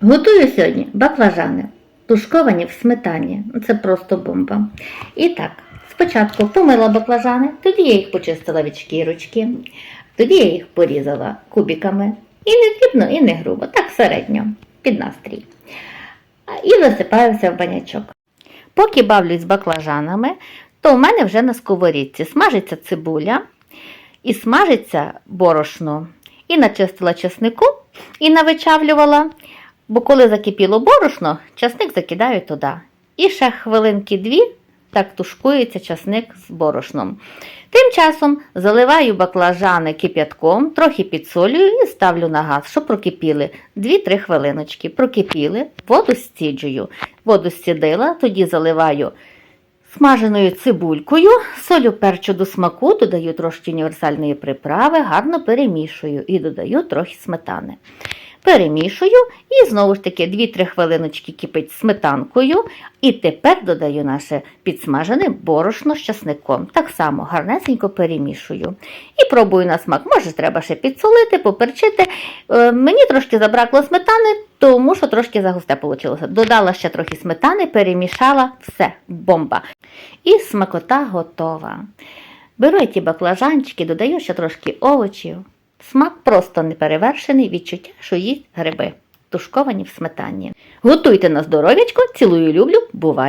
Готую сьогодні баклажани, тушковані в сметані. Це просто бомба. І так, спочатку помила баклажани, тоді я їх почистила від шкірочки, тоді я їх порізала кубиками. І не дрібно, і не грубо, так середньо, під настрій. І висипаю в банячок. Поки бавлюсь з баклажанами, то у мене вже на сковорідці смажиться цибуля і смажиться борошно. І начистила чеснику, і навичавлювала. Бо коли закипіло борошно, часник закидаю туди. І ще хвилинки дві так тушкується часник з борошном. Тим часом заливаю баклажани кип'ятком, трохи підсолюю і ставлю на газ, щоб прокипіли 2-3 хвилиночки. Прокипіли, воду стіджую. Воду стідила, тоді заливаю смаженою цибулькою, солю перчу до смаку, додаю трошки універсальної приправи, гарно перемішую і додаю трохи сметани. Перемішую і знову ж таки 2-3 хвилиночки кипить сметанкою. І тепер додаю наше підсмажене борошно з часником. Так само гарнесенько перемішую. І пробую на смак. Може, треба ще підсолити, поперчити. Е, мені трошки забракло сметани, тому що трошки загусте вийшло. Додала ще трохи сметани, перемішала, все, бомба. І смакота готова. Беру я ті баклажанчики, додаю ще трошки овочів. Смак просто неперевершений, відчуття, що їсть гриби, тушковані в сметані. Готуйте на здоров'ячко, цілую, люблю, бувай!